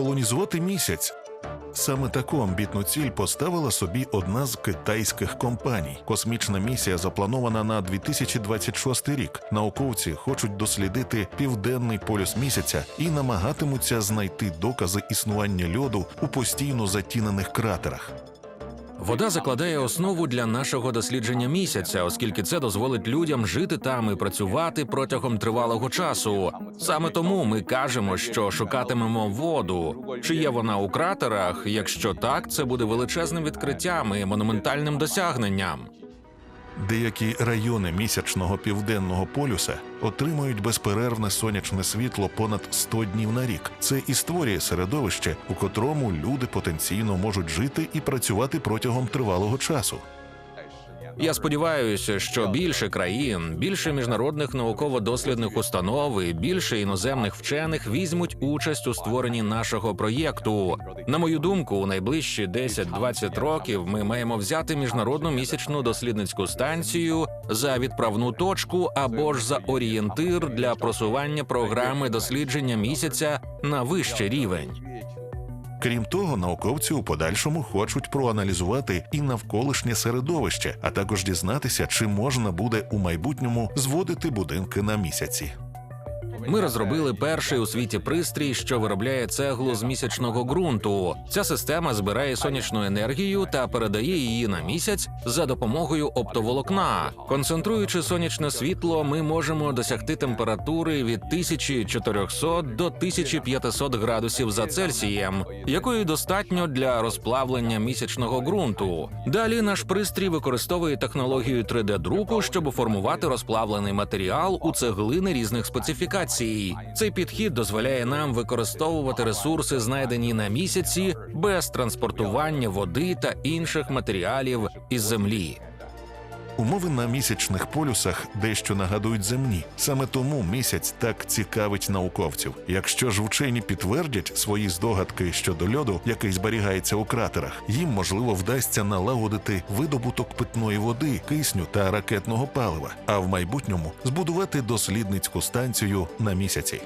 колонізувати місяць. Саме таку амбітну ціль поставила собі одна з китайських компаній. Космічна місія запланована на 2026 рік. Науковці хочуть дослідити південний полюс місяця і намагатимуться знайти докази існування льоду у постійно затінених кратерах. Вода закладає основу для нашого дослідження місяця, оскільки це дозволить людям жити там і працювати протягом тривалого часу. Саме тому ми кажемо, що шукатимемо воду. Чи є вона у кратерах? Якщо так, це буде величезним відкриттям і монументальним досягненням. Деякі райони місячного південного полюса отримують безперервне сонячне світло понад 100 днів на рік. Це і створює середовище, у котрому люди потенційно можуть жити і працювати протягом тривалого часу. Я сподіваюся, що більше країн, більше міжнародних науково-дослідних установ і більше іноземних вчених візьмуть участь у створенні нашого проєкту. На мою думку, у найближчі 10-20 років ми маємо взяти міжнародну місячну дослідницьку станцію за відправну точку або ж за орієнтир для просування програми дослідження місяця на вищий рівень. Крім того, науковці у подальшому хочуть проаналізувати і навколишнє середовище, а також дізнатися, чи можна буде у майбутньому зводити будинки на місяці. Ми розробили перший у світі пристрій, що виробляє цеглу з місячного ґрунту. Ця система збирає сонячну енергію та передає її на місяць за допомогою оптоволокна. Концентруючи сонячне світло, ми можемо досягти температури від 1400 до 1500 градусів за Цельсієм, якої достатньо для розплавлення місячного ґрунту. Далі наш пристрій використовує технологію 3D-друку, щоб формувати розплавлений матеріал у цеглини різних специфікацій. Цей підхід дозволяє нам використовувати ресурси, знайдені на місяці, без транспортування води та інших матеріалів із землі. Умови на місячних полюсах дещо нагадують земні. Саме тому місяць так цікавить науковців. Якщо ж вчені підтвердять свої здогадки щодо льоду, який зберігається у кратерах, їм можливо вдасться налагодити видобуток питної води, кисню та ракетного палива, а в майбутньому збудувати дослідницьку станцію на місяці.